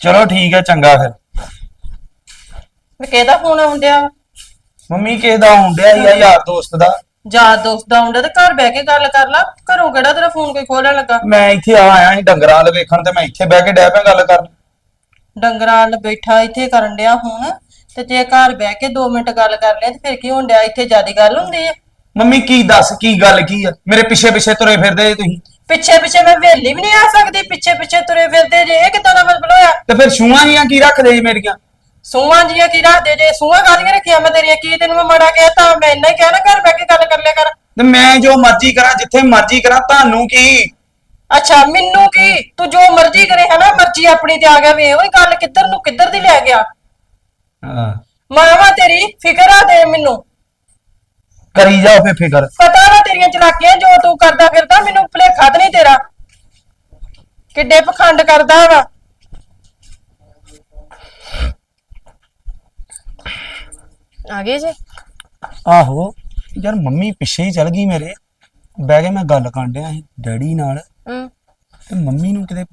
ਚਲੋ ਠੀਕ ਹੈ ਚੰਗਾ ਫਿਰ। ਕਿਹਦਾ ਫੋਨ ਆਉਂਦਿਆ ਮੰਮੀ ਕਿਸੇ ਦਾ ਹੁੰਦਿਆ ਹੀ ਆ ਯਾਰ ਦੋਸਤ ਦਾ? ਯਾਰ ਦੋਸਤ ਦਾ ਆਉਂਦਾ ਤੇ ਘਰ ਬਹਿ ਕੇ ਗੱਲ ਕਰ ਲਾ। ਘਰੋਂ ਕਿਹੜਾ ਤੇਰਾ ਫੋਨ ਕੋਈ ਖੋਲਣ ਲੱਗਾ? ਮੈਂ ਇੱਥੇ ਆ ਆਇਆ ਸੀ ਡੰਗਰਾਂ ਵਾਲ ਵੇਖਣ ਤੇ ਮੈਂ ਇੱਥੇ ਬਹਿ ਕੇ ਡੈ ਪਿਆ ਗੱਲ ਕਰਨ। ਡੰਗਰਾਂ ਨਾਲ ਬੈਠਾ ਇੱਥੇ ਕਰਨ ਡਿਆ ਹੁਣ ਤੇ ਜੇ ਘਰ ਬਹਿ ਕੇ 2 ਮਿੰਟ ਗੱਲ ਕਰ ਲਿਆ ਤੇ ਫਿਰ ਕੀ ਹੋਣ ਡਿਆ? ਇੱਥੇ ਜਿਆਦੀ ਗੱਲ ਹੁੰਦੀ ਹੈ ਮੰਮੀ ਕੀ ਦੱਸ ਕੀ ਗੱਲ ਕੀ ਆ? ਮੇਰੇ ਪਿੱਛੇ ਪਿੱਛੇ ਤੁਰੇ ਫਿਰਦੇ ਜੇ ਤੁਸੀਂ। ਪਿੱਛੇ ਪਿੱਛੇ ਮੈਂ ਵੇਲੀ ਵੀ ਨਹੀਂ ਆ ਸਕਦੀ ਪਿੱਛੇ ਪਿੱਛੇ ਤੁਰੇ ਫਿਰਦੇ ਜੇ ਇਹ ਕਿੱਦਾਂ ਦਾ ਮਤਲਬ ਹੋਇਆ? ਤੇ ਫਿਰ ਛੂਆਂ ਜੀਆਂ ਕੀ ਰੱਖਦੇ ਜੀ ਮੇਰੀਆਂ? ਸੂਆਂ ਜੀਆਂ ਕੀ ਰੱਖਦੇ ਜੇ? ਸੂਆਂ ਕਾਹਦੀਆਂ ਰੱਖੀਆਂ ਮੈਂ ਤੇਰੀਆਂ? ਕੀ ਤੈਨੂੰ ਮੈਂ ਮਾੜਾ ਕਹਿ ਤਾਂ ਮੈਂ ਇੰਨਾ ਹੀ ਕਹਿਣਾ ਘਰ ਬਹਿ ਕੇ ਗੱਲ ਕਰ ਲਿਆ ਕਰ। ਤੇ ਮੈਂ ਜੋ ਮਰਜ਼ੀ ਕਰਾਂ ਜਿੱਥੇ ਮਰਜ਼ੀ ਕਰਾਂ ਤੁਹਾਨੂੰ ਕੀ? ਅੱਛਾ ਮੈਨੂੰ ਕੀ? ਤੂੰ ਜੋ ਮਰਜ਼ੀ ਕਰੇ ਹਨਾ? ਮਰਜ਼ੀ ਆਪਣੀ ਤੇ ਆ ਗਿਆ ਵੇ ਓਏ ਗੱਲ ਕਿੱਧਰ ਨੂੰ ਕਿੱਧਰ ਦੀ ਲੈ ਗਿਆ? ਹਾਂ। ਮਾਵਾ ਤੇਰੀ ਫਿਕਰ ਆ ਦੇ ਮੈਨੂੰ। ਕਰੀ ਜਾਓ ਫੇ ਫਿਕਰ। ਪਤਾ ਨਾ ਤੇਰੀਆਂ ਚਲਾਕੀਆਂ ਜੋ ਤੂੰ ਕਰਦਾ ਫਿਰਦਾ ਮੈਨੂੰ ਭੁਲੇਖਾ ਤੇ ਨਹੀਂ ਤੇਰਾ। ਕਿੱਡੇ ਪਖੰਡ ਕਰਦਾ ਵਾ। ਆ ਗਏ ਜੇ? ਆਹੋ ਯਾਰ ਮੰਮੀ ਪਿੱਛੇ ਹੀ ਚਲ ਗਈ ਮੇਰੇ। ਬਹਿ ਕੇ ਮੈਂ ਗੱਲ ਕਾਂਡਿਆ ਸੀ ਡੈਡੀ ਨਾਲ। ਹੂੰ। ਤੇ ਮੰਮੀ ਨੂੰ ਕਿਤੇ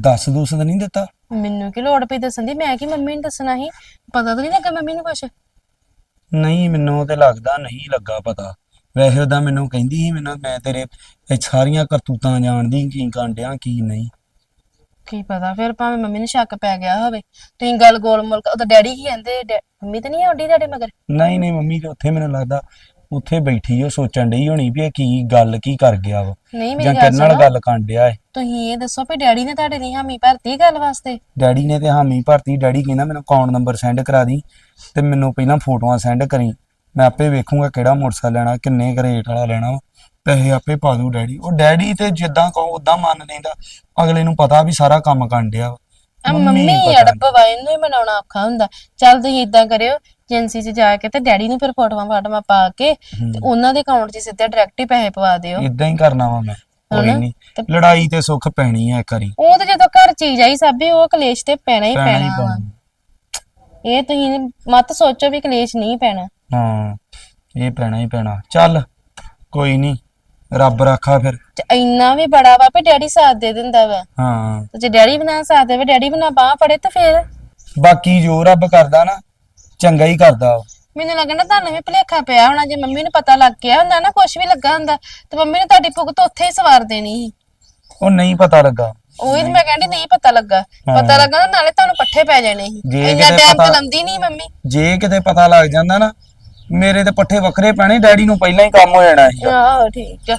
ਦੱਸ ਦੂਸ ਤਾਂ ਨਹੀਂ ਦਿੱਤਾ। ਮੈਨੂੰ ਕੀ ਲੋੜ ਪਈ ਦੱਸਣ ਦੀ? ਮੈਂ ਕੀ ਮੰਮੀ ਨੂੰ ਦੱਸਣਾ ਸੀ? ਪਤਾ ਤਾਂ ਨਹੀਂ ਲੱਗਾ ਮੰਮੀ ਨੂੰ ਕੁਛ। ਨਹੀਂ ਮੈਨੂੰ ਤੇ ਲੱਗਦਾ ਨਹੀਂ ਲੱਗਾ ਪਤਾ। ਵੈਸੇ ਉਹਦਾ ਮੈਨੂੰ ਕਹਿੰਦੀ ਸੀ ਮੈਨੂੰ ਮੈਂ ਤੇਰੇ ਇਹ ਸਾਰੀਆਂ ਕਰਤੂਤਾਂ ਜਾਣਦੀ ਕੀ ਕਾਂਡਿਆ ਕੀ ਨਹੀਂ। ਕੀ ਪਤਾ ਫਿਰ ਭਾਵੇਂ ਮੰਮੀ ਨੂੰ ਸ਼ੱਕ ਪੈ ਗਿਆ ਹੋਵੇ। ਤੁਸੀਂ ਗੱਲ ਗੋਲ ਮੋਲ ਉਹਦਾ ਡੈਡੀ ਕੀ ਕਹਿੰਦੇ ਡੈ- ਮੰਮੀ ਤਾਂ ਨਹੀਂ ਆਉਂਦੀ ਤੁਹਾਡੇ ਮਗਰ? ਨਹੀਂ ਨਹੀਂ ਮੰਮੀ ਤੇ ਉੱਥੇ ਮੈਨੂੰ ਲੱਗਦਾ ਉੱਥੇ ਬੈਠੀ ਉਹ ਸੋਚਣ ਡਈ ਹੋਣੀ ਵੀ ਇਹ ਕੀ ਗੱਲ ਕੀ ਕਰ ਗਿਆ ਵਾ। ਨਹੀਂ ਜਾਂ ਗੱਲ ਕਿਹਦੇ ਨਾਲ ਸੁਣੋ। ਗੱਲ ਕਾਂਡਿਆ ਏ। ਤੁਸੀਂ ਇਹ ਦੱਸੋ ਵੀ ਡੈਡੀ ਨੇ ਤੁਹਾਡੇ ਲਈ ਹਾਮੀ ਭਰਤੀ ਗੱਲ ਵਾਸਤੇ? ਡੈਡੀ ਨੇ ਤੇ ਹਾਮੀ ਭਰਤੀ। ਡੈਡੀ ਕਹਿੰਦਾ ਮੈਨੂੰ ਅਕਾਊਂਟ ਨੰਬਰ ਸੈਂਡ ਕਰਾ ਦੀ ਤੇ ਮੈਨੂੰ ਪਹਿਲਾਂ ਫੋਟੋਆਂ ਸੈਂਡ ਕਰੀ। ਮੈਂ ਆਪੇ ਵੇਖੂੰਗਾ ਕਿਹੜਾ ਮੋਟਰਸਾਈਕਲ ਲੈਣਾ ਕਿੰਨੇ ਕੁ ਰੇਟ ਵਾਲਾ ਲੈਣਾ ਵਾ। ਪੈਸੇ ਆਪੇ ਪਾ ਦੂ ਡੈਡੀ। ਉਹ ਡੈਡੀ ਤੇ ਜਿੱਦਾਂ ਕਹੋ ਉਦਾਂ ਮੰਨ ਲੈਂਦਾ। ਅਗਲੇ ਨੂੰ ਪਤਾ ਵੀ ਸਾਰਾ ਕੰਮ ਕਾਂਡਿਆ ਵਾ। ਆ ਮੰਮੀ ਅੜਬ ਵਾ ਇਹਨੂੰ ਹੀ ਮਨਾਉਣਾ ਔਖਾ ਹੁੰਦਾ। ਚੱਲ ਤੁਸੀਂ ਇਦਾਂ ਕਰਿਓ ਏਜੰਸੀ 'ਚ ਜਾ ਕੇ ਤੇ ਡੈਡੀ ਨੂੰ ਫਿਰ ਫੋਟੋਆਂ ਫਾਟੋਆਂ ਪਾ ਕੇ ਤੇ ਉਹਨਾਂ ਦੇ ਅਕਾਊਂਟ 'ਚ ਸਿੱਧਾ ਡਾਇਰੈਕਟ ਹੀ ਪੈਸੇ ਪਵਾ ਦਿਓ। ਇਦਾਂ ਹੀ ਕਰਨਾ ਵਾ ਮੈਂ ਕੋਈ? ਨਹੀਂ ਲੜਾਈ ਤੇ ਸੁੱਖ ਪੈਣੀ ਆ ਇੱਕ ਵਾਰੀ। ਉਹ ਤੇ ਜਦੋਂ ਘਰ ਚੀਜ਼ ਆਈ ਸਭੇ ਉਹ ਕਲੇਸ਼ ਤੇ ਪੈਣਾ ਹੀ ਪੈਣਾ ਹੀ। ਪੈਣਾ ਇਹ ਤੁਸੀਂ ਮਤ ਸੋਚੋ ਵੀ ਕਲੇਸ਼ ਨਹੀਂ ਪੈਣਾ। ਹਾਂ ਇਹ ਪੈਣਾ ਹੀ ਪੈਣਾ। ਚੱਲ ਕੋਈ ਨਹੀਂ ਰੱਬ ਰਾਖਾ ਫਿਰ। ਤੇ ਇੰਨਾ ਵੀ ਬੜਾ ਵਾ ਵੀ ਡੈਡੀ ਸਾਥ ਦੇ ਦਿੰਦਾ ਵਾ। ਹਾਂ। ਤੇ ਜੇ ਡੈਡੀ ਬਣਾ ਸਾਥ ਦੇਵੇ ਡੈਡੀ ਬਣਾ ਬਾਹ ਫੜੇ ਤੇ ਫਿਰ? ਬਾਕੀ ਜੋ ਰੱਬ ਕਰਦਾ ਨਾ ਚੰਗਾ ਹੀ ਕਰਦਾ। ਮੈਨੂੰ ਲੱਗਣਾ ਤੁਹਾਨੂੰ ਵੀ ਭੁਲੇਖਾ ਪਿਆ ਹੋਣਾ ਜੇ ਮੰਮੀ ਨੂੰ ਪਤਾ ਲੱਗ ਗਿਆ ਹੁੰਦਾ ਨਾ ਕੁਝ ਵੀ ਲੱਗਾ ਹੁੰਦਾ ਤੇ ਮੰਮੀ ਨੇ ਤੁਹਾਡੀ ਭੁਗਤ ਉੱਥੇ ਹੀ ਸਵਾਰ ਦੇਣੀ ਸੀ। ਉਹ ਨਹੀਂ ਪਤਾ ਲੱਗਾ। ਉਹੀ ਤਾਂ ਮੈਂ ਕਹਿੰਦੀ ਨਹੀਂ ਪਤਾ ਲੱਗਾ। ਪਤਾ ਲੱਗਾ ਨਾਲੇ ਤੁਹਾਨੂੰ ਪੱਠੇ ਪੈ ਜਾਣੇ ਸੀ। ਜੇ ਇੰਨਾ ਕਿਤੇ ਟਾਈਮ ਪਤਾ- ਤਾਂ ਲੰਦੀ ਨਹੀਂ ਮੰਮੀ। ਜੇ ਕਿਤੇ ਪਤਾ ਲੱਗ ਜਾਂਦਾ ਨਾ ਮੇਰੇ ਤੇ ਪੱਠੇ ਵੱਖਰੇ ਪੈਣੇ ਡੈਡੀ ਨੂੰ ਪਹਿਲਾਂ ਹੀ ਕੰਮ ਹੋ ਜਾਣਾ ਸੀ। ਆਹੋ ਠੀਕ ਆ।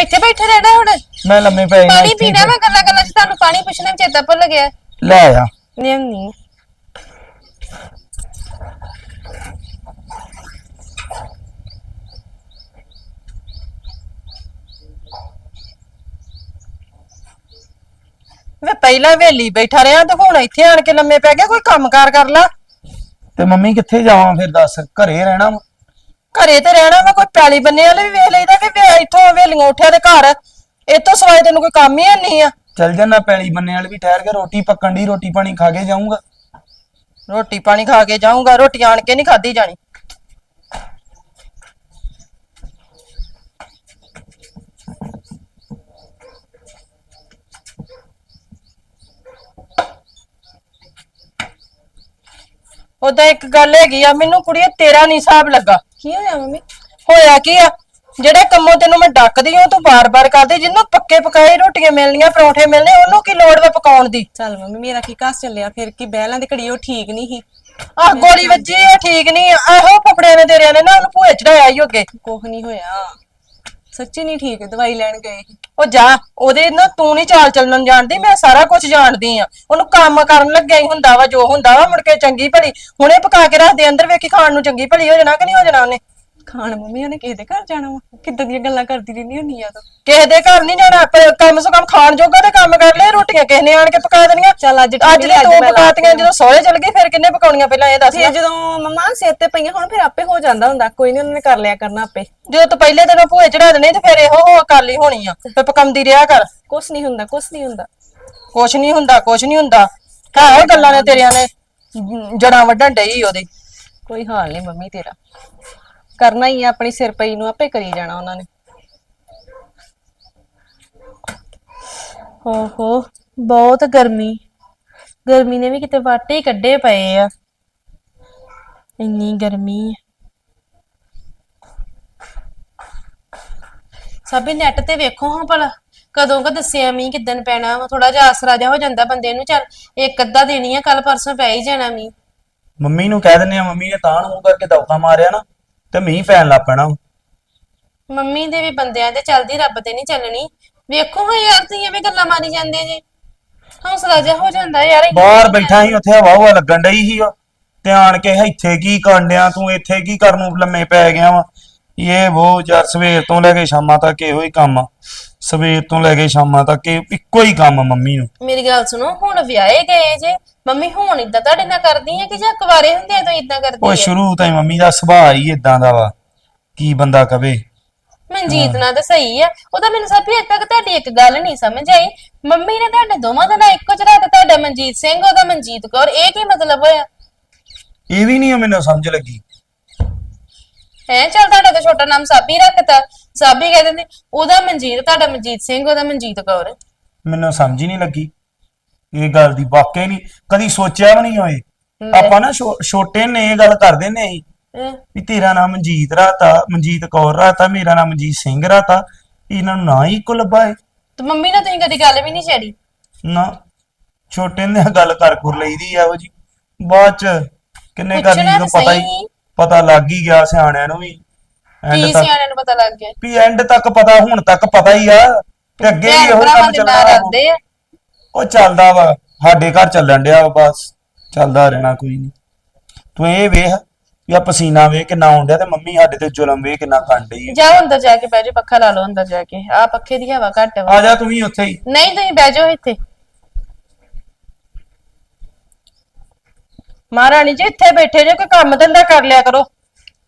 ਇੱਥੇ ਬੈਠੇ ਰਹਿਣਾ ਹੁਣ? ਮੈਂ ਲੰਮੇ ਪੈ ਜਾਣਾ ਪਾਣੀ ਇੱਥੇ ਹੀ। ਪੀਣਾ ਗੱਲਾਂ ਗੱਲਾਂ ਚ ਤੁਹਾਨੂੰ ਪਾਣੀ ਪੁੱਛਣਾ ਵੀ ਚੇਤਾ ਭੁੱਲ ਗਿਆ। ਲੈ ਆ। ਨਹੀਂ ਨਹੀਂ। ਵੇ ਪਹਿਲਾਂ ਵੇਲੀ ਬੈਠਾ ਰਿਹਾ ਤੇ ਹੁਣ ਇੱਥੇ ਆਣ ਕੇ ਲੰਮੇ ਪੈ ਗਿਆ ਕੋਈ ਕੰਮਕਾਰ ਕਰ ਲਾ। ਤੇ ਮੰਮੀ ਕਿੱਥੇ ਜਾਵਾਂ ਫਿਰ ਦੱਸ ਘਰੇ ਰਹਿਣਾ ਵਾ? ਘਰੇ ਤੇ ਰਹਿਣਾ ਵਾ ਕੋਈ ਪੈਲੀ ਬੰਨੇ ਵਾਲੇ ਵੀ ਵੇਖ ਲਈਦਾ ਕਿ ਵੇ ਇੱਥੋਂ ਵੇਲੀਆਂ ਉੱਠਿਆ ਤੇ ਘਰ। ਇਤੋਂ ਸਵਾਏ ਤੈਨੂੰ ਕੋਈ ਕੰਮ ਹੀ ਨਹੀਂ ਆ। ਚੱਲ ਜਾਣਾ ਪੈਲੀ ਬੰਨੇ ਵਾਲੇ ਵੀ ਠਹਿਰ ਕੇ ਰੋਟੀ ਪੱਕਣ ਦੀ ਰੋਟੀ ਪਾਣੀ ਖਾ ਕੇ ਜਾਊਂਗਾ। ਰੋਟੀ ਪਾਣੀ ਖਾ ਕੇ ਜਾਊਂਗਾ ਰੋਟੀ ਆਣ ਕੇ ਨਹੀਂ ਖਾਦੀ ਜਾਣੀ। ਉਹਦਾ ਇੱਕ ਗੱਲ ਹੈਗੀ ਆ ਮੈਨੂੰ ਕੁੜੀਏ ਤੇਰਾ ਨਹੀਂ ਹਿਸਾਬ ਲੱਗਾ। ਕੀ ਹੋਇਆ ਮੰਮੀ? ਹੋਇਆ ਕੀ ਆ? ਜਿਹੜੇ ਕੰਮੋਂ ਤੈਨੂੰ ਮੈਂ ਡੱਕਦੀ ਹਾਂ ਤੂੰ ਬਾਰ-ਬਾਰ ਕਰਦੀ ਜਿੰਨੂੰ ਪੱਕੇ ਪਕਾਏ ਰੋਟੀਆਂ ਮਿਲਣੀਆਂ ਪਰੌਂਠੇ ਮਿਲਣੇ ਉਹਨੂੰ ਕੀ ਲੋੜ ਵਾ ਪਕਾਉਣ ਦੀ? ਚੱਲ ਮੰਮੀ ਮੇਰਾ ਕੀ ਘਸ ਚੱਲਿਆ? ਫਿਰ ਕੀ ਬਹਿਲਾਂ ਦੀ ਘੜੀ ਉਹ ਠੀਕ ਨਹੀਂ ਸੀ। ਆਹ ਗੋਲੀ ਵੱਜੀ ਆ ਠੀਕ ਨਹੀਂ। ਆਹੋ ਫਫੜਿਆਂ ਨੇ ਤੇਰਿਆਂ ਨੇ ਨਾ ਉਹਨੂੰ ਭੂਏ ਚੜਾਇਆ ਹੀ ਅੱਗੇ। ਕੁਝ ਨਹੀਂ ਹੋਇਆ। ਸੱਚੀ ਨਹੀਂ ਠੀਕ, ਦਵਾਈ ਲੈਣ ਗਏ ਸੀ। ਉਹ ਜਾ, ਉਹਦੇ ਨਾ ਤੂੰ ਨਹੀਂ ਚਾਲ ਚੱਲਣ ਜਾਣਦੀ, ਮੈਂ ਸਾਰਾ ਕੁਝ ਜਾਣਦੀ ਆ। ਉਹਨੂੰ ਕੰਮ ਕਰਨ ਲੱਗਿਆ ਹੀ ਹੁੰਦਾ ਵਾ, ਜੋ ਹੁੰਦਾ ਵਾ, ਮੁੜ ਕੇ ਚੰਗੀ ਭਲੀ। ਹੁਣੇ ਪਕਾ ਕੇ ਰੱਖਦੇ ਅੰਦਰ, ਵੇਖੀ ਖਾਣ ਨੂੰ ਚੰਗੀ ਭਲੀ ਹੋ ਜਾਣਾ ਕਿ ਨਹੀਂ ਹੋ ਜਾਣਾ ਉਹਨੇ। ਖਾਣ ਮੰਮੀ ਉਹਨੇ ਕਿਸੇ ਦੇ ਘਰ ਜਾਣਾ ਵਾ? ਕਿੱਦਾਂ ਦੀਆਂ ਗੱਲਾਂ ਕਰਦੀ ਰਹਿੰਦੀ ਹੁੰਨੀ ਆ ਤੂੰ? ਕਿਸੇ ਦੇ ਘਰ ਨਹੀਂ ਜਾਣਾ ਪਰ ਕੰਮ ਸੋ ਕੰਮ ਖਾਣ ਜੋਗਾ ਤੇ ਕੰਮ ਕਰ ਲੈ ਰੋਟੀਆਂ ਕਿਸੇ ਨੇ ਆਣ ਕੇ ਪਕਾ ਦੇਣੀਆਂ। ਚੱਲ ਅੱਜ ਅੱਜ ਦੇ ਹੈ, ਤੂੰ ਅੱਜ ਮੈਂ ਲਾ ਪਕਾਤੀਆਂ ਜਦੋਂ ਸਹੁਰੇ ਚਲ ਗਈ ਫਿਰ ਕਿੰਨੇ ਪਕਾਉਣੀਆਂ ਪਹਿਲਾਂ ਇਹ ਦੱਸ ਫਿਰ ਜਦੋਂ ਮੰਮਾ ਸਿਰ ਤੇ ਪਈਆਂ ਹੁਣ ਫਿਰ ਆਪੇ ਹੋ ਜਾਂਦਾ ਹੁੰਦਾ ਕੋਈ ਨਹੀਂ ਉਹਨਾਂ ਨੇ ਕਰ ਲਿਆ ਕਰਨਾ ਆਪੇ। ਜਦੋਂ ਤੂੰ ਪਹਿਲੇ ਦਿਨੋਂ ਭੂਏ ਚੜਾ ਦੇਣੇ ਤੇ ਫਿਰ ਇਹੋ ਹੋ ਕਰ ਲਈ ਹੋਣੀ ਆ। ਫਿਰ ਪਕਾਉਂਦੀ ਰਿਹਾ ਕਰ। ਕੁਛ ਨਹੀਂ ਹੁੰਦਾ ਕੁਛ ਨਹੀਂ ਹੁੰਦਾ। ਕੁਛ ਨਹੀਂ ਹੁੰਦਾ ਕੁਛ ਨਹੀਂ ਹੁੰਦਾ। ਹਾਂ ਗੱਲਾਂ ਨੇ ਤੇਰੀਆਂ ਨੇ ਜੜਾਂ ਵੱਢਣ ਡਈ ਉਹਦੀ। ਕੋਈ ਹਾਲ ਨਹੀਂ ਮੰਮੀ ਤੇਰਾ। ਕਰਨਾ ਹੀ ਆ ਆਪਣੀ ਸਿਰ ਪਈ ਨੂੰ ਆਪੇ ਕਰੀ ਜਾਣਾ ਉਹਨਾਂ ਨੇ। ਓਹੋ ਬਹੁਤ ਗਰਮੀ। ਗਰਮੀ ਨੇ ਵੀ ਕਿਤੇ ਵਾਟੇ ਹੀ ਕੱਢੇ ਪਏ ਆ। ਇੰਨੀ ਗਰਮੀ ਆ। ਸਭੀ ਨੈਟ ਤੇ ਵੇਖੋ ਹਾਂ ਭਲਾ ਕਦੋਂ ਕ ਦੱਸਿਆ ਮੀਂਹ ਕਿਦਨ ਪੈਣਾ ਵਾ ਥੋੜਾ ਜਿਹਾ ਆਸਰਾ ਜਿਹਾ ਹੋ ਜਾਂਦਾ ਬੰਦੇ ਨੂੰ ਚੱਲ ਇੱਕ ਅੱਧਾ ਦੇਣੀ ਆ ਕੱਲ ਪਰਸੋਂ ਪੈ ਹੀ ਜਾਣਾ ਮੀਂਹ। ਮੰਮੀ ਨੂੰ ਕਹਿ ਦਿੰਦੇ ਆ ਮੰਮੀ ਨੇ ਤਾਂ ਨੂੰ ਕਰਕੇ ਦੌਕਾ ਮਾਰਿਆ ਨਾ। ਤੇ ਮੀਂਹ ਪੈਣ ਲੱਗ ਪੈਣਾ ਮੰਮੀ ਦੇ ਵੀ ਬੰਦਿਆਂ ਤੇ ਚੱਲਦੀ ਰੱਬ ਤੇ ਨਹੀਂ ਚੱਲਣੀ। ਵੇਖੋ ਹਾਂ ਯਾਰ ਤੁਸੀਂ ਐਵੇਂ ਗੱਲਾਂ ਮਾਰੀ ਜਾਂਦੇ ਜੇ। ਹੌਸਲਾ ਜਿਹਾ ਹੋ ਜਾਂਦਾ ਯਾਰ ਬਾਹਰ ਬੈਠਾ ਸੀ ਉੱਥੇ ਹਵਾ ਹਵਾ ਲੱਗਣ ਡਈ ਸੀ ਉਹ। ਤੇ ਆਣ ਕੇ ਇੱਥੇ ਕੀ ਕਰਨ ਡਿਆ ਤੂੰ ਇੱਥੇ ਕੀ ਕਰਨ ਨੂੰ ਲੰਮੇ ਪੈ ਗਿਆ ਵਾ। ਇਹ ਉਹ ਯਾਰ ਸਵੇਰ ਤੋਂ ਲੈ ਕੇ ਸ਼ਾਮਾਂ ਤੱਕ ਇਹੋ ਹੀ ਕੰਮ ਆ। ਸਵੇਰ ਤੋਂ ਲੈ ਕੇ ਸ਼ਾਮਾਂ ਤੱਕ ਇਹ ਇੱਕੋ ਹੀ ਕੰਮ ਆ ਮੰਮੀ ਨੂੰ। ਮੇਰੀ ਗੱਲ ਸੁਣੋ ਹੁਣ ਵਿਆਹੇ ਗਏ ਜੇ। ਮੰਮੀ ਹੁਣ ਇਦਾਂ ਤੁਹਾਡੇ ਨਾਲ ਕਰਦੀ ਹੈ ਕਿ ਜਾਂ ਕੁਵਾਰੇ ਹੁੰਦੇ ਆ ਤਾਂ ਇਦਾਂ ਕਰਦੀ ਉਹ ਹੈ ਸ਼ੁਰੂ ਤੋਂ ਹੀ ਮੰਮੀ ਦਾ ਸੁਭਾਅ ਹੀ ਇਦਾਂ ਦਾ ਵਾ ਕੀ ਬੰਦਾ ਕਵੇ। ਮਨਜੀਤ ਨਾਲ ਤਾਂ ਸਹੀ ਆ। ਉਹਦਾ ਮੈਨੂੰ ਸਭ ਅਜੇ ਤੱਕ ਤੁਹਾਡੀ ਇੱਕ ਗੱਲ ਨਹੀਂ ਸਮਝ ਆਈ। ਮੰਮੀ ਨੇ ਤੁਹਾਡੇ ਦੋਵਾਂ ਦਾ ਨਾਂ ਇੱਕੋ ਚ ਰੱਖਤਾ ਤੁਹਾਡਾ ਮਨਜੀਤ ਸਿੰਘ ਉਹਦਾ ਮਨਜੀਤ ਕੌਰ। ਇਹ ਕੀ ਮਤਲਬ ਹੋਇਆ? ਇਹ ਵੀ ਨਹੀਂ ਮੈਨੂੰ ਸਮਝ ਲੱਗੀ। ਹੈ ਚੱਲ ਤੁਹਾਡਾ ਤਾਂ ਛੋਟਾ ਨਾਮ ਸਾਬੀ ਰੱਖਤਾ। ਸਾਬੀ ਕਹਿ ਦਿੰਦੇ ਉਹਦਾ ਮਨਜੀਤ ਤੁਹਾਡਾ ਮਨਜੀਤ ਸਿੰਘ ਉਹਦਾ ਮਨਜੀਤ ਕੌਰ। ਮੈਨੂੰ ਸਮਝ ਹੀ ਨਹੀਂ ਲੱਗੀ। ਇਹ ਗੱਲ ਦੀ ਵਾਕਈ ਨਹੀਂ ਕਦੀ ਸੋਚਿਆ ਵੀ ਨਹੀਂ ਹੋਏ। ਆਪਾਂ ਨਾ ਛੋ- ਛੋਟੇ ਨੇ ਇਹ ਗੱਲ ਕਰਦੇ ਨੇ ਅਸੀਂ। ਹੈਂ। ਵੀ ਤੇਰਾ ਨਾਮ ਮਨਜੀਤ ਰਾਤਾ ਮਨਜੀਤ ਕੌਰ ਰਾਤਾ ਮੇਰਾ ਨਾਮ ਮਨਜੀਤ ਸਿੰਘ ਰਾਤਾ। ਇਹਨਾਂ ਨੂੰ ਨਾ ਹੀ ਇੱਕੋ ਲੱਭਾ ਹੈ ਤੇ ਮੰਮੀ ਨਾਲ ਤੁਸੀਂ ਕਦੀ ਗੱਲ ਵੀ ਨਹੀਂ ਛੇੜੀ? ਨਾ ਛੋਟੇ ਨੇ ਗੱਲ ਕਰ ਕੁਰ ਲਈਦੀ ਆ ਉਹ ਜੀ ਬਾਅਦ ਚ ਕਿੰਨੇ ਕਰਨੀ ਪੁੱਛਣਾ ਜਦੋਂ ਤਾਂ ਪਤਾ ਹੀ ਸਹੀ। ਪਤਾ ਲੱਗ ਹੀ ਗਿਆ ਸਿਆਣਿਆਂ ਨੂੰ ਵੀ। ਕੀ ਐਂਡ ਤੱਕ ਸਿਆਣਿਆਂ ਨੂੰ ਪਤਾ ਲੱਗ ਗਿਆ? ਵੀ ਐਂਡ ਤੱਕ ਪਤਾ ਹੁਣ ਤੱਕ ਪਤਾ ਹੀ ਆ। ਤੇ ਅੱਗੇ ਵੀ ਭੈਣ ਇਹੋ ਭਰਾਵਾਂ ਕੰਮ ਦੇ ਨਾਂ ਚੱਲਣਾ ਵਾ। ਰੱਖਦੇ ਆ। ਉਹ ਚੱਲਦਾ ਵਾ ਸਾਡੇ ਘਰ ਚੱਲਣ ਡਿਆ ਵਾ ਬਸ ਚੱਲਦਾ ਰਹਿਣਾ ਕੋਈ ਨਹੀਂ ਤੂੰ ਇਹ ਵੇਖ ਵੀ ਆ ਪਸੀਨਾ ਵੇਖ ਕਿੰਨਾ ਡਿਆ ਤੇ ਮੰਮੀ ਸਾਡੇ ਤੇ ਜ਼ੁਲਮ ਵੇਖ ਕਿੰਨਾ ਆ। ਜਾਓ ਅੰਦਰ ਜਾ ਕੇ ਬਹਿ ਜਾਓ ਪੱਖਾ ਲਾ ਲਓ ਅੰਦਰ ਜਾ ਕੇ। ਆ ਪੱਖੇ ਦੀ ਹਵਾ ਘੱਟ ਵਾ। ਆ ਜਾ ਤੂੰ ਵੀ ਉੱਥੇ ਹੀ। ਨਹੀਂ ਤੁਸੀਂ ਬਹਿ ਜਾਓ ਇੱਥੇ। ਮਹਾਰਾਣੀ ਜੀ ਇੱਥੇ ਬੈਠੇ ਜੇ ਕੋਈ ਕੰਮ ਧੰਦਾ ਕਰ ਲਿਆ ਕਰੋ।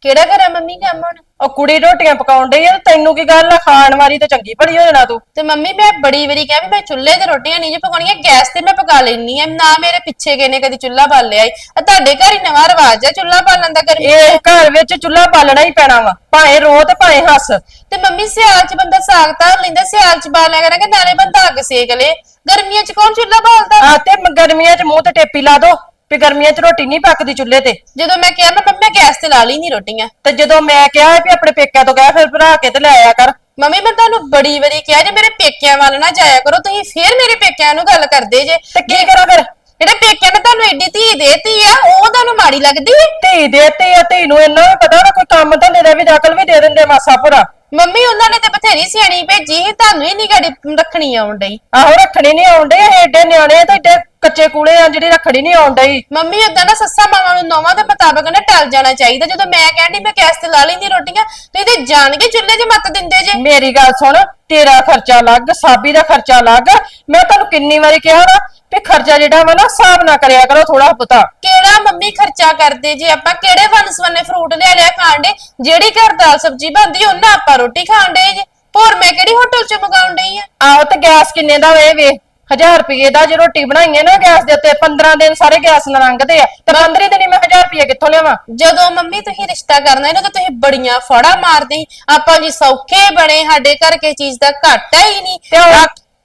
ਕਿਹੜਾ ਕਰਾਂ ਮੰਮੀ ਕੰਮ ਹੁਣ? ਉਹ ਕੁੜੀ ਰੋਟੀਆਂ ਪਕਾਉਣ ਡਈ ਆ ਤੈਨੂੰ ਕੀ ਗੱਲ ਆ? ਖਾਣ ਵਾਲੀ ਤੇ ਚੰਗੀ ਭਲੀ ਹੋ ਜਾਣਾ ਤੂੰ। ਤੇ ਮੰਮੀ ਮੈਂ ਬੜੀ ਵਾਰੀ ਕਿਹਾ ਵੀ ਮੈਂ ਚੁੱਲ੍ਹੇ ਤੇ ਰੋਟੀਆਂ ਨਹੀਂ ਜੇ ਪਕਾਉਣੀਆਂ ਗੈਸ ਤੇ ਮੈਂ ਪਕਾ ਲੈਣੀ ਆ ਨਾ ਮੇਰੇ ਪਿੱਛੇ ਕਿਸੇ ਨੇ ਕਦੀ ਚੁੱਲ੍ਹਾ ਬਾਲ ਲਿਆ ਈ। ਆ ਤੁਹਾਡੇ ਘਰ ਹੀ ਨਵਾਂ ਰਿਵਾਜ ਆ ਚੁੱਲ੍ਹਾ ਬਾਲਣ ਦਾ ਗਰਮੀ ਇਹ ਘਰ ਵਿੱਚ ਚੁੱਲ੍ਹਾ ਬਾਲਣਾ ਹੀ ਪੈਣਾ ਵਾ ਭਾਵੇਂ ਰੋ ਤੇ ਭਾਵੇਂ ਹੱਸ। ਤੇ ਮੰਮੀ ਸਿਆਲ 'ਚ ਬੰਦਾ ਸਾਗ ਤਾਂ ਲੈਂਦਾ ਸਿਆਲ 'ਚ ਬਾਲਿਆ ਕਰਾਂਗੇ ਨਾਲੇ ਬੰਦਾ ਅੱਗ ਸੇਕ ਲੇ। ਗਰਮੀਆਂ 'ਚ ਕੌਣ ਚੁੱਲ੍ਹਾ ਬਾਲਦਾ? ਆ ਤੇ ਮ- ਗਰਮੀਆਂ 'ਚ ਮੂੰਹ ਤੇ ਟੇਪੀ ਲਾ ਦੋ। ਵੀ ਗਰਮੀਆਂ 'ਚ ਰੋਟੀ ਨਹੀਂ ਪੱਕਦੀ ਚੁੱਲ੍ਹੇ ਤੇ। ਜਦੋਂ ਮੈਂ ਕਿਹਾ ਮੈਂ ਮੰਮੀ ਮੈਂ ਗੈਸ ਤੇ ਲਾ ਲਈ ਨਹੀਂ ਰੋਟੀਆਂ। ਤੇ ਜਦੋਂ ਮੈਂ ਕਿਹਾ ਵੀ ਆਪਣੇ ਪੇਕਿਆਂ ਤੋਂ ਕਹਿ ਫਿਰ ਭਰਾ ਕੇ ਤੇ ਲੈ ਆਇਆ ਕਰ। ਮੰਮੀ ਮੈਂ ਤੁਹਾਨੂੰ ਬੜੀ ਵਾਰੀ ਕਿਹਾ ਜੇ ਮੇਰੇ ਪੇਕਿਆਂ ਵੱਲ ਨਾ ਜਾਇਆ ਕਰੋ ਤੁਸੀਂ ਫੇਰ ਮੇਰੇ ਪੇਕਿਆਂ ਨੂੰ ਗੱਲ ਕਰਦੇ ਜੇ। ਤੇ ਕੀ ਕਰਾਂ ਫਿਰ? ਜਿਹੜੇ ਪੇਕਿਆਂ ਨੇ ਤੁਹਾਨੂੰ ਐਡੀ ਧੀ ਦੇਤੀ ਆ ਉਹ ਤੁਹਾਨੂੰ ਮਾੜੀ ਲੱਗਦੀ ਧੀ ਦੇਤੀ ਆ ਧੀ ਨੂੰ ਇੰਨਾ ਵੀ ਪਤਾ ਨਾ ਕੋਈ ਕੰਮ ਧੰਦੇ ਦਾ ਵੀ ਦਖਲ ਵੀ ਦੇ ਦਿੰਦੇ ਮਾਸਾ ਭੁਰਾ। ਮੰਮੀ ਉਹਨਾਂ ਨੇ ਤੇ ਬਥੇਰੀ ਸਿਆਣੀ ਭੇਜੀ ਸੀ ਤੁਹਾਨੂੰ ਹੀ ਨਹੀਂ ਗਾੜੀ ਰੱਖਣੀ ਆਉਣ ਡਈ। ਆਹੋ ਰੱਖਣੀ ਨਹੀਂ ਆਉਂਦੇ ਏਡੇ ਨਿਆਣੇ ਤੇ ਏਡੇ ਕੱਚੇ ਕੂਲੇ ਆ ਜਿਹੜੀ ਰੱਖਣੀ ਨਹੀਂ ਆਉਂਦੀ ਮੰਮੀ ਓਦਾਂ ਨਾ ਸੱਸਾਂ ਮਾਵਾਂ ਨੂੰ ਨੌਵਾਂ ਦੇ ਮੁਤਾਬਕ ਨਾ ਟਲ ਜਾਣਾ ਚਾਹੀਦਾ। ਜਦੋਂ ਮੈਂ ਕਹਿੰਦੀ ਮੈਂ ਗੈਸ ਤੇ ਲਾ ਲੈਂਦੀ ਰੋਟੀਆਂ ਤੇ ਜਾਣ ਕੇ ਚੁੱਲ੍ਹੇ 'ਚ ਮੱਤ ਦਿੰਦੇ ਜੇ। ਮੇਰੀ ਗੱਲ ਸੁਣ ਤੇਰਾ ਖਰਚਾ ਅਲੱਗ ਸਾਬੀ ਦਾ ਖਰਚਾ ਅਲੱਗ। ਮੈਂ ਤੁਹਾਨੂੰ ਕਿੰਨੀ ਵਾਰੀ ਕਿਹਾ ਨਾ ਵੀ ਖਰਚਾ ਜਿਹੜਾ ਵਾ ਨਾ ਹਿਸਾਬ ਨਾ ਕਰਿਆ ਕਰੋ ਥੋੜਾ ਪਤਾ ਕਿਹੜਾ ਮੰਮੀ ਖਰਚਾ ਕਰਦੇ ਜੇ ਆਪਾਂ? ਕਿਹੜੇ ਵਨਸਵਨੇ ਫਰੂਟ ਲਿਆ ਲਿਆ ਖਾਂਦੇ ਜਿਹੜੀ ਘਰ ਦਾਲ ਸਬਜ਼ੀ ਬਣਦੀ ਉਹਨਾਂ ਆਪਾਂ ਰੋਟੀ ਖਾਂਦੇ ਜੇ। ਹੋਰ ਮੈਂ ਕਿਹੜੀ ਹੋਟਲ 'ਚ ਮੰਗਾਉਣ ਡਈ ਆ? ਆਹੋ ਤੇ ਗੈਸ ਕਿੰਨੇ ਦਾ ਵੇ ਵੇ? 1000 ਰੁਪਏ ਦਾ ਜੇ ਰੋਟੀ ਬਣਾਈਏ ਨਾ ਗੈਸ ਦੇ ਉੱਤੇ 15 ਦਿਨ ਸਾਰੇ ਗੈਸ ਨਾਲ ਲੰਘਦੇ ਆ ਤੇ 15 ਦਿਨ ਹੀ ਮੈਂ 1000 ਰੁਪਏ ਕਿੱਥੋਂ ਲਿਆਵਾਂ? ਜਦੋਂ ਮੰਮੀ ਤੁਸੀਂ ਰਿਸ਼ਤਾ ਕਰਨਾ ਇਹਨਾਂ ਤਾਂ ਤੁਸੀਂ ਬੜੀਆਂ ਫੜਾ ਮਾਰਦੇ ਸੀ। ਆਪਾਂ ਜੀ ਸੌਖੇ ਬਣੇ ਸਾਡੇ ਘਰ ਕੇ ਚੀਜ਼ ਦਾ ਘਾਟਾ ਹੀ ਨਹੀਂ। ਤੇ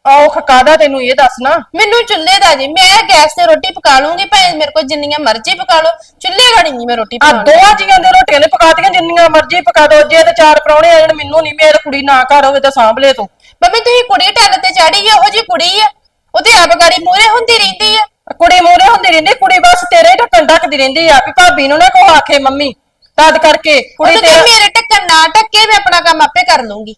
ਔਖ ਕਾਦਾ ਤੈਨੂੰ ਇਹ ਦੱਸ ਨਾ? ਮੈਨੂੰ ਚੁੱਲ੍ਹੇ ਦਾ ਜੀ ਮੈਂ ਗੈਸ ਤੇ ਰੋਟੀ ਪਕਾ ਲੂੰਗੀ ਭਾਵੇਂ ਮੇਰੇ ਕੋਲ ਜਿੰਨੀਆਂ ਮਰਜ਼ੀ ਪਕਾ ਲਓ ਚੁੱਲ੍ਹੇ ਗਾੜੀ ਨਹੀਂ ਮੈਂ ਰੋਟੀ ਆ ਪਕਾਉਣੀ। ਦੋਵਾਂ ਜੀਆਂ ਦੇ ਰੋਟੀਆਂ ਨੇ ਪਕਾਤੀਆਂ ਜਿੰਨੀਆਂ ਮਰਜ਼ੀ ਪਕਾ ਦੋ ਜੇ ਤੇ ਚਾਰ ਪਰੌਣੇ ਆ ਜਾਣ ਮੈਨੂੰ ਨਹੀਂ ਮੇਰੀ ਕੁੜੀ ਨਾ ਘਰ ਹੋਵੇ ਤਾਂ ਸਾਂਭ ਲੈ ਤੂੰ। ਮੰਮੀ ਤੁਸੀਂ ਕੁੜੀ ਢੱਲ ਤੇ ਚਾੜੀ ਆ ਉਹੋ ਜੀ ਕੁੜੀ ਆ। ਉਹਦੇ ਆਪ ਗਾੜੀ ਮੂਰੇ ਹੁੰਦੀ ਰਹਿੰਦੀ ਆ। ਕੁੜੀ ਮੂਰੇ ਹੁੰਦੀ ਰਹਿੰਦੀ ਕੁੜੀ ਬਸ ਤੇਰੇ ਹੀ ਢੱਕਣ ਢੱਕਦੀ ਰਹਿੰਦੀ ਆ। ਵੀ ਭਾਬੀ ਨੂੰ ਨਾ ਕੋ ਆਖੇ ਮੰਮੀ ਤਦ ਕਰਕੇ ਕੁੜੀ ਤੇ ਤੇ ਮੇਰੇ ਟੱਕਰ ਨਾ ਟੱਕੇ ਮੈਂ ਆਪਣਾ ਕੰਮ ਆਪੇ ਕਰ ਲੂੰਗੀ।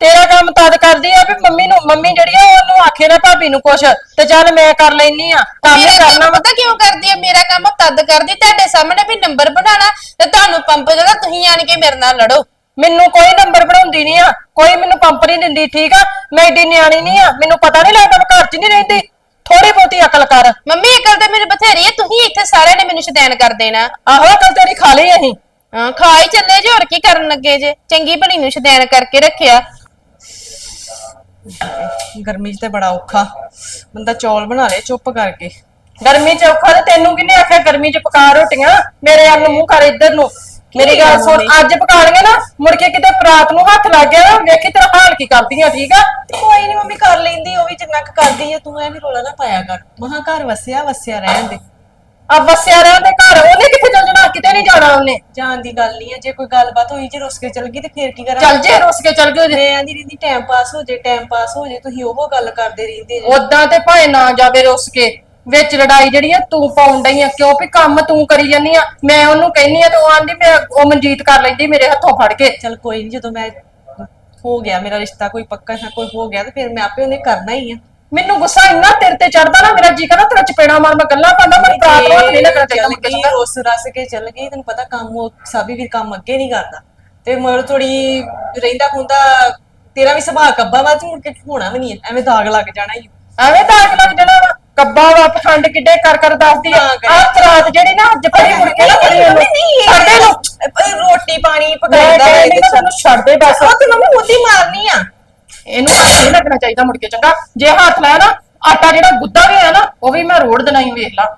ਤੇਰਾ ਕੰਮ ਤਦ ਕਰਦੀ ਆ ਵੀ ਮੰਮੀ ਨੂੰ ਮੰਮੀ ਜਿਹੜੀ ਆ ਉਹਨੂੰ ਆਖੇ ਨਾ ਭਾਬੀ ਨੂੰ ਕੁਛ ਤੇ ਚੱਲ ਮੈਂ ਕਰ ਲੈਨੀ ਆ। ਕੰਮ ਹੀ ਮੇਰਾ ਕਰਨਾ ਕੰਮ ਵਾ। ਪਤਾ ਕਿਉਂ ਕਰਦੀ ਆ? ਮੇਰਾ ਕੰਮ ਉਹ ਤਦ ਕਰਦੀ ਤੁਹਾਡੇ ਸਾਹਮਣੇ ਵੀ ਨੰਬਰ ਬਣਾਣਾ ਤੇ ਤੁਹਾਨੂੰ ਪੰਪ ਜਿਹੜਾ ਤੁਸੀਂ ਆਣ ਕੇ ਮੇਰੇ ਨਾਲ ਲੜੋ। ਮੈਨੂੰ ਕੋਈ ਨੰਬਰ ਬਣਾਉਂਦੀ ਨਹੀਂ ਆ ਕੋਈ ਮੈਨੂੰ ਪੰਪ ਨਹੀਂ ਦਿੰਦੀ ਠੀਕ ਆ? ਮੈਂ ਏਡੀ ਨਿਆਣੀ ਨਹੀਂ ਆ ਮੈਨੂੰ ਪਤਾ ਨਹੀਂ ਲੱਗਦਾ ਮੈਂ ਘਰ 'ਚ ਨਹੀਂ ਰਹਿੰਦੀ। ਥੋੜੀ ਬਹੁਤੀ ਅਕਲ ਕਰ। ਮੰਮੀ ਅਕਲ ਤੇ ਮੇਰੇ ਬਥੇਰੀ ਹੈ ਤੁਸੀਂ ਇੱਥੇ ਸਾਰਿਆਂ ਨੇ ਮੈਨੂੰ ਸ਼ੈਤਾਨ ਕਰ ਦੇਣਾ। ਆਹੋ ਅਕਲ ਤੇਰੀ ਖਾ ਲਈ ਅਸੀਂ। ਹਾਂ ਖਾ ਹੀ ਚੱਲੇ ਜੇ ਹੋਰ ਕੀ ਕਰਨ ਲੱਗੇ ਜੇ? ਚੰਗੀ ਭਲੀ ਨੂੰ ਸ਼ੈਤਾਨ ਕਰਕੇ ਰੱਖਿਆ। ਗਰਮੀ 'ਚ ਤੇ ਬੜਾ ਔਖਾ। ਬੰਦਾ ਚੌਲ ਬਣਾ ਲੇ ਚੁੱਪ ਕਰਕੇ। ਗਰਮੀ 'ਚ ਔਖਾ ਤੇ ਤੈਨੂੰ ਕਿਹਨੇ ਆਖਿਆ ਗਰਮੀ 'ਚ ਪਕਾ ਰੋਟੀਆਂ? ਮੇਰੇ ਵੱਲ ਨੂੰ ਮੂੰਹ ਕਰ ਇੱਧਰ ਨੂੰ। ਮੇਰੀ ਗੱਲ ਸੁਣ ਅੱਜ ਪਕਾ ਲਈਆਂ ਨਾ ਮੁੜ ਕੇ ਕਿਤੇ ਪ੍ਰਾਤ ਨੂੰ ਹੱਥ ਲੱਗ ਗਿਆ ਨਾ ਵੇਖੀ ਤੇਰਾ ਹਾਲ ਕੀ ਕਰਦੀਆਂ ਠੀਕ ਆ? ਕੋਈ ਨਹੀਂ ਮੰਮੀ ਕਰ ਲੈਂਦੀ ਉਹ ਵੀ ਜਿੰਨਾ ਕੁ ਕਰਦੀ ਆ ਤੂੰ ਐਵੇਂ ਰੋਲਾ ਨਾ ਪਾਇਆ ਕਰ। ਮਹਾ ਘਰ ਵਸਿਆ ਵਸਿਆ ਰਹਿਣ ਦੇ। ਆ ਬੱਸਿਆ ਰਿਆਂ ਦੇ ਘਰ ਉਹਨੇ ਕਿੱਥੇ ਚੱਲ ਜਾਣਾ ਕਿਤੇ ਨਹੀਂ ਜਾਣਾ ਉਹਨੇ? ਜਾਣ ਦੀ ਗੱਲ ਨਹੀਂ ਹੈ ਜੇ ਕੋਈ ਗੱਲਬਾਤ ਹੋਈ ਜੇ ਰੁੱਸ ਕੇ ਚਲ ਗਈ ਤੇ ਫੇਰ ਕੀ ਕਰਾਂ ਚੱਲ ਜੇ ਰੁੱਸ ਕੇ ਚੱਲ ਗਏ ਮੈਂ ਆਂਦੀ ਰਹਿੰਦੀ ਟਾਈਮ ਪਾਸ ਹੋ ਜੇ ਟਾਈਮ ਪਾਸ ਹੋ ਜੇ ਤੁਸੀਂ ਉਹ ਗੱਲ ਕਰਦੇ ਰਹਿੰਦੇ ਜੇ। ਉਦਾਂ ਤੇ ਭਾਵੇਂ ਨਾ ਜਾਵੇ ਰੁੱਸ ਕੇ। ਵਿੱਚ ਲੜਾਈ ਜਿਹੜੀ ਆ ਤੂੰ ਪਾਉਣ ਡਈ ਆ ਕਿਉਂ ਵੀ ਕੰਮ ਤੂੰ ਕਰੀ ਜਾਨੀ ਆ? ਮੈਂ ਉਹਨੂੰ ਕਹਿੰਨੀ ਆ ਤੇ ਉਹ ਆਂਦੀ ਮੈਂ ਉਹ ਮਨਜੀਤ ਕਰ ਲੈਂਦੀ ਮੇਰੇ ਹੱਥੋਂ ਫੜ ਕੇ। ਚਲ ਕੋਈ ਨਹੀਂ ਜਦੋਂ ਮੈਂ ਹੋ ਗਿਆ ਮੇਰਾ ਰਿਸ਼ਤਾ ਕੋਈ ਪੱਕਾ ਹੈ ਕੋਈ ਹੋ ਗਿਆ ਤੇ ਫਿਰ ਮੈਂ ਆਪੇ ਉਹਨੇ ਕਰਨਾ ਹੀ ਆ। ਮੈਨੂੰ ਗੁੱਸਾ ਇੰਨਾ ਤੇਰੇ ਤੇ ਚੜਦਾ ਨਾ ਮੇਰਾ ਜੀ ਕਰਦਾ ਤੇਰਾ ਚਪੇੜਾ ਮਾਰ ਮੈਂ ਗੱਲਾਂ ਕਰਦਾ ਮੈਂ ਪ੍ਰਾਤ ਨੂੰ ਹੱਥ ਨਹੀਂ ਲੱਗਣਾ ਚਾਹੀਦਾ ਚੱਲ ਗਈ ਚੰਗਾ। ਰੁੱਸ ਕੇ ਚੱਲ ਗਈ ਤੈਨੂੰ ਪਤਾ ਕੰਮ ਉਹ ਸਾਬੀ ਵੀ ਕੰਮ ਅੱਗੇ ਨਹੀਂ ਕਰਦਾ। ਤੇ ਮਰ ਥੋੜੀ ਰਹਿੰਦਾ ਹੁੰਦਾ ਤੇਰਾ ਵੀ ਸੁਭਾਅ ਕੱਬਾ ਵਾ ਤੇ ਮੁੜ ਕੇ ਹੋਣਾ ਵੀ ਨਹੀਂ ਐਵੇਂ ਦਾਗ ਲੱਗ ਜਾਣਾ ਹੀ। ਐਵੇਂ ਦਾਗ ਲੱਗ ਜਾਣਾ ਵਾ। ਕੱਬਾ ਵਾ ਪਖੰਡ ਕਿੱਡੇ ਕਰ ਕਰ ਦੱਸਦੀ ਆ। ਹਾਂ। ਆਹ ਰਾਤ ਜਿਹੜੀ ਨਾ ਅੱਜ ਫੜੀ ਮੁੜ ਕੇ ਨਾ ਫੜੀ ਉਹਨੂੰ ਦੇ ਨੂੰ ਰੋਟੀ ਪਾਣੀ ਮੈਂ ਪਕਾਉਂਦਾ ਕਹਿੰਦੀ ਨਾ ਤੈਨੂੰ ਛੱਡ ਦੇ ਬਸ। ਉਹ ਤੇ ਮੰਮੀ ਮੁੱਦੀ ਮਾਰਨੀ ਆ। ਇਹਨੂੰ ਹੱਥ ਨਹੀਂ ਲੱਗਣਾ ਚਾਹੀਦਾ ਮੁੜ ਕੇ ਚੰਗਾ। ਜੇ ਹੱਥ ਲਾਇਆ ਨਾ ਆਟਾ ਜਿਹੜਾ ਗੁੱਦਾ ਵੀ ਆ ਨਾ ਉਹ ਵੀ ਮੈਂ ਰੋੜ ਦੇਣਾ ਹੀ ਵੇਖ ਲਾ।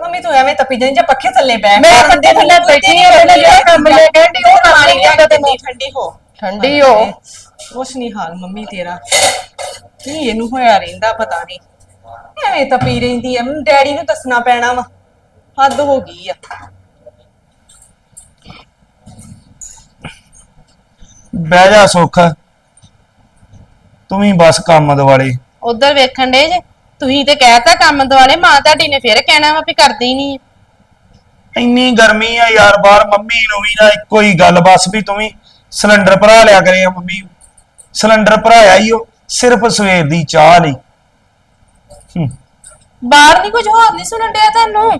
ਮੰਮੀ ਤੂੰ ਐਵੇਂ ਤੱਪੀ ਜਾਈਂ ਜਾਂ ਪੱਖੇ ਥੱਲੇ ਬੈ ਮੈਂ ਪੱਖੇ ਥੱਲੇ ਬੈਠੀ ਆ, ਉਹਨੇ ਜਿਹੜਾ ਕੰਮ ਲਿਆ ਕਹਿੰਦੀ ਉਹ ਕਰ ਲਈ ਜਾਂਦਾ ਤੈਨੂੰ। ਠੰਡੀ ਹੋ। ਠੰਡੀ ਹੋ। ਕੁਛ ਨਹੀਂ ਹਾਲ ਮੰਮੀ ਤੇਰਾ। ਕੀ ਇਹਨੂੰ ਹੋਇਆ ਰਹਿੰਦਾ ਪਤਾ ਨਹੀਂ। ਐਵੇਂ ਤਪੀ ਰਹਿੰਦੀ ਐ ਡੈਡੀ ਨੂੰ ਦੱਸਣਾ ਪੈਣਾ ਵਾ ਹੱਦ ਹੋ ਗਈ ਆ। ਬਹਿ ਜਾ ਸੁੱਖ ਤੂੰ ਵੀ ਬਸ ਕੰਮ ਦਿਵਾਲੇ ਉਧਰ ਵੇਖਣ ਦੇ ਜੇ ਤੁਸੀਂ ਤੇ ਕਹਿਤਾ ਕੰਮ ਦੁਆਲੇ ਮਾਂ ਤੁਹਾਡੀ ਨੇ ਫਿਰ ਕਹਿਣਾ ਵਾ ਵੀ ਕਰਦੀ ਨਹੀਂ ਇੰਨੀ ਗਰਮੀ ਆ ਯਾਰ ਬਾਹਰ ਮੰਮੀ ਨੂੰ ਵੀ ਨਾ ਇੱਕੋ ਹੀ ਗੱਲ ਬਸ ਵੀ ਤੂੰ ਵੀ ਸਿਲੰਡਰ ਭਰਾ ਲਿਆ ਕਰੇ ਆ ਮੰਮੀ ਸਿਲੰਡਰ ਭਰਾਇਆ ਹੀ ਉਹ ਸਿਰਫ ਸਵੇਰ ਦੀ ਚਾਹ ਲਈ। ਹੂੰ, ਬਾਹਰ ਨਹੀਂ ਕੁਝ ਹੋਰ ਨਹੀਂ ਸੁਣਨ ਡਿਆ ਤੁਹਾਨੂੰ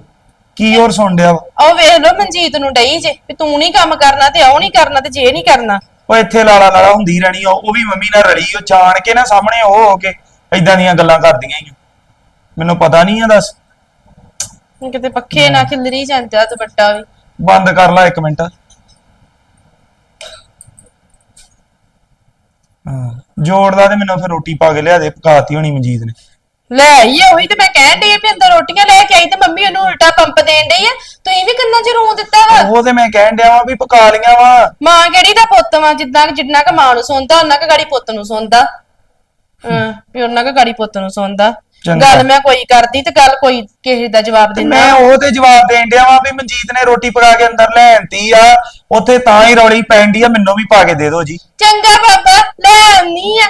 ਕੀ ਹੋਰ ਸੁਣ ਡਿਆ ਵਾ? ਉਹ ਵੇਖ ਲਓ ਮਨਜੀਤ ਨੂੰ ਡਈ ਜੇ ਵੀ ਤੂੰ ਨਹੀਂ ਕੰਮ ਕਰਨਾ ਤੇ ਉਹ ਨਹੀਂ ਕਰਨਾ ਤੇ ਜੇ ਨਹੀਂ ਕਰਨਾ। ਉਹ ਇੱਥੇ ਲਾਲਾ ਲਾਲਾ ਹੁੰਦੀ ਰਹਿਣੀ ਆ, ਉਹ ਵੀ ਮੰਮੀ ਨਾਲ ਰਲੀ ਉਹ ਜਾਣ ਕੇ ਨਾ ਸਾਹਮਣੇ ਉਹ ਹੋ ਕੇ ਐਦਾਂ ਦੀਆਂ ਗੱਲਾਂ ਕਰਦੀਆਂ ਹੀ ਮੈਨੂੰ ਪਤਾ ਨਹੀਂ ਆ ਦੱਸ। ਕਿਤੇ ਪੱਖੇ ਨਾ ਖਿਲਰੀ ਜਾਂਦਾ ਦੁਪੱਟਾ ਵੀ। ਬੰਦ ਕਰ ਲੈ ਇੱਕ ਮਿੰਟ। ਹਾਂ ਜੋੜਦਾ ਤੇ ਮੈਨੂੰ ਫਿਰ ਰੋਟੀ ਪਾ ਕੇ ਲਿਆ ਦੇ ਪਕਾਤੀ ਹੋਣੀ ਮਨਜੀਤ ਨੇ। ਲੈ ਆਈ ਆ, ਉਹੀ ਤੇ ਮੈਂ ਕਹਿਣ ਡਈ ਆ ਵੀ ਅੰਦਰ ਰੋਟੀਆਂ ਲੈ ਕੇ ਆਈ ਤੇ ਮੰਮੀ ਉਹਨੂੰ ਉਲਟਾ ਪੰਪ ਦੇਣ ਡਈ ਆ। ਤੁਸੀਂ ਵੀ ਕੰਨਾਂ 'ਚ ਰੂੰ ਦਿੱਤਾ ਵਾ। ਉਹ ਤੇ ਮੈਂ ਕਹਿਣ ਡਿਆ ਵਾਂ ਵੀ ਪਕਾ ਲੀਆਂ ਵਾ। ਮਾਂ ਕਿਹੜੀ ਦਾ ਪੁੱਤ ਵਾ ਜਿੱਦਾਂ ਜਿੰਨਾ ਕ ਮਾਂ ਨੂੰ ਸੁਣਦਾ ਉਹਨਾਂ ਕ ਗਾੜੀ ਪੁੱਤ ਨੂੰ ਸੁਣਦਾ ਹਾਂ ਵੀ ਉਹਨਾਂ ਕ ਗਾੜੀ ਪੁੱਤ ਨੂੰ ਸੁਣਦਾ ਚੰਗਾ। ਗੱਲ ਮੈਂ ਕੋਈ ਕਰਦੀ ਤੇ ਗੱਲ ਕੋਈ ਕਿਸੇ ਦਾ ਜਵਾਬ ਦਿੰਦਾ। ਮੈਂ ਉਹ ਤੇ ਜਵਾਬ ਦੇਣ ਡਿਆ ਵਾਂ ਵੀ ਮਨਜੀਤ ਨੇ ਰੋਟੀ ਪਕਾ ਕੇ ਅੰਦਰ ਲੈਣਤੀ ਆ ਉੱਥੇ ਤਾਂ ਹੀ ਰੌਲੀ ਪੈਣ ਡਈ ਆ ਮੈਨੂੰ ਵੀ ਪਾ ਕੇ ਦੇ ਦਿਓ ਜੀ। ਚੰਗਾ ਬਾਬਾ ਲੈ ਆਉਣੀ ਆ।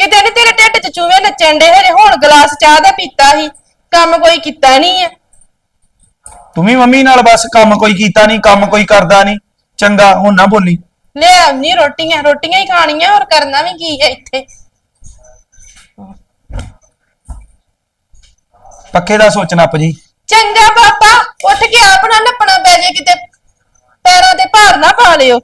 ਕਿਤੇ ਨੀ ਤੇਰੇ ਢਿੱਡ 'ਚ ਚੂਹੇ ਨੱਚਣ ਦੇ ਹਰੇ ਹੁਣ ਗਲਾਸ ਚਾਹ ਦਾ ਪੀਤਾ ਸੀ ਕੰਮ ਕੋਈ ਕੀਤਾ ਨਹੀਂ ਆ। ਤੂੰ ਵੀ ਮੰਮੀ ਨਾਲ ਬਸ ਕੰਮ ਕੋਈ ਕੀਤਾ ਨਹੀਂ ਕੰਮ ਕੋਈ ਕਰਦਾ ਨਹੀਂ। ਚੰਗਾ ਹੁਣ ਨਾ ਬੋਲੀ। ਲੈ ਆਉਣੀ ਰੋਟੀਆਂ ਰੋਟੀਆਂ ਹੀ ਖਾਣੀਆਂ ਹੋਰ ਕਰਨਾ ਵੀ ਕੀ ਹੈ ਇੱਥੇ। ਪੱਕੇ ਦਾ ਸੋਚਣਾ ਜੀ। ਚੰਗਾ ਪਾਪਾ ਉੱਠ ਕੇ ਆਪ ਨਾ ਨੱਪਣਾ ਪੈ ਜੇ ਕਿਤੇ। ਪੈਰਾਂ ਤੇ ਭਾਰ ਨਾ ਪਾ ਲਿਓ।